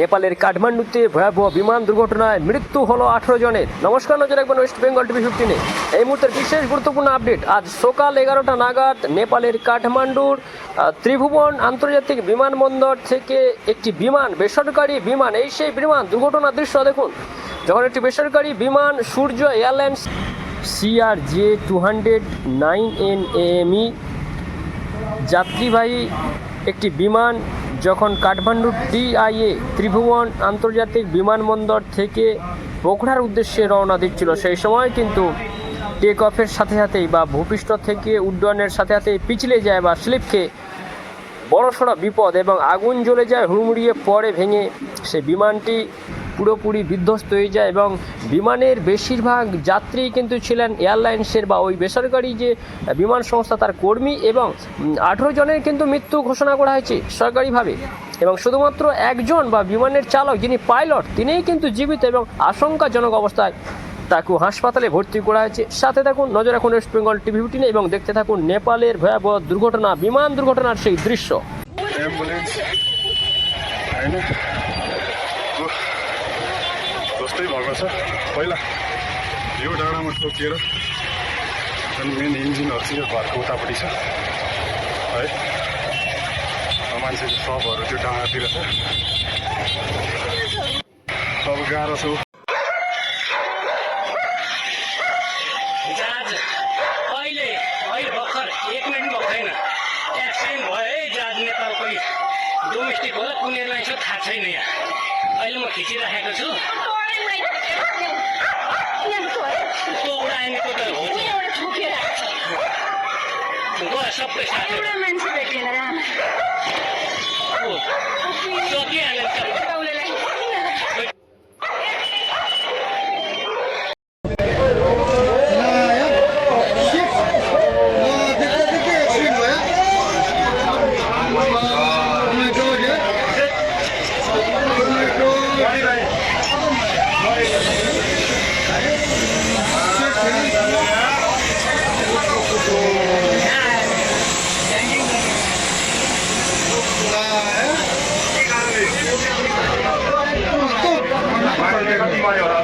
নেপালের কাঠমান্ডুতে ভয়াবহ বিমান দুর্ঘটনায় মৃত্যু হলো আঠারো জনের। নমস্কার, নজর রাখবেন ওয়েস্ট বেঙ্গল টিভি ফিফটিনে এই মুহূর্তের বিশেষ গুরুত্বপূর্ণ আপডেট আজ সকাল এগারোটা নাগাদ নেপালের কাঠমান্ডুর ত্রিভুবন আন্তর্জাতিক বিমানবন্দর থেকে একটি বিমান, বেসরকারি বিমান, এই সেই বিমান দুর্ঘটনার দৃশ্য দেখুন। যখন একটি বেসরকারি বিমান Surya airlines C R J two hundred nine N M E যাত্রীবাহী একটি বিমান যখন কাঠমান্ডু ডিআইএ ত্রিভুবন আন্তর্জাতিক বিমানবন্দর থেকে পোখরার উদ্দেশ্যে রওনা দিচ্ছিল, সেই সময় কিন্তু টেক অফের সাথে সাথেই বা ভূপৃষ্ঠ থেকে উড্ডয়নের সাথে সাথে পিছলে যায় বা স্লিপ খেয়ে বড়সড় বিপদ এবং আগুন জ্বলে যায়, হুড়মুড়িয়ে পরে ভেঙে সে বিমানটি পুরোপুরি বিধ্বস্ত হয়ে যায় এবং বিমানের বেশিরভাগ যাত্রী কিন্তু ছিলেন এয়ারলাইন্সের বা ওই বেসরকারি যে বিমান সংস্থা তার কর্মী এবং আঠেরো জনের কিন্তু মৃত্যু ঘোষণা করা হয়েছে সরকারিভাবে। এবং শুধুমাত্র একজন বা বিমানের চালক যিনি পাইলট, তিনিই কিন্তু জীবিত এবং আশঙ্কাজনক অবস্থায় তাকে হাসপাতালে ভর্তি করা হয়েছে। সাথে থাকুন, নজর এখন ওয়েস্ট বেঙ্গল টিভি ফিফটিনে এবং দেখতে থাকুন নেপালের ভয়াবহ দুর্ঘটনা, বিমান দুর্ঘটনার সেই দৃশ্য। जस्तै भएको छ। पहिला यो डाँडामा ठोकिएर अनि मेन इन्जिनहरू चाहिँ यो घरको उतापट्टि छ। है मान्छेको सबहरू त्यो डाँडातिर छ। अब गाह्रो छ। डोमेस्टिक होला एयरलाइन्स हो थाहा छैन यहाँ। अहिले म खिचिराखेको छु। Bukas, sa pwesta. Ano naman sila kailangan? Mario.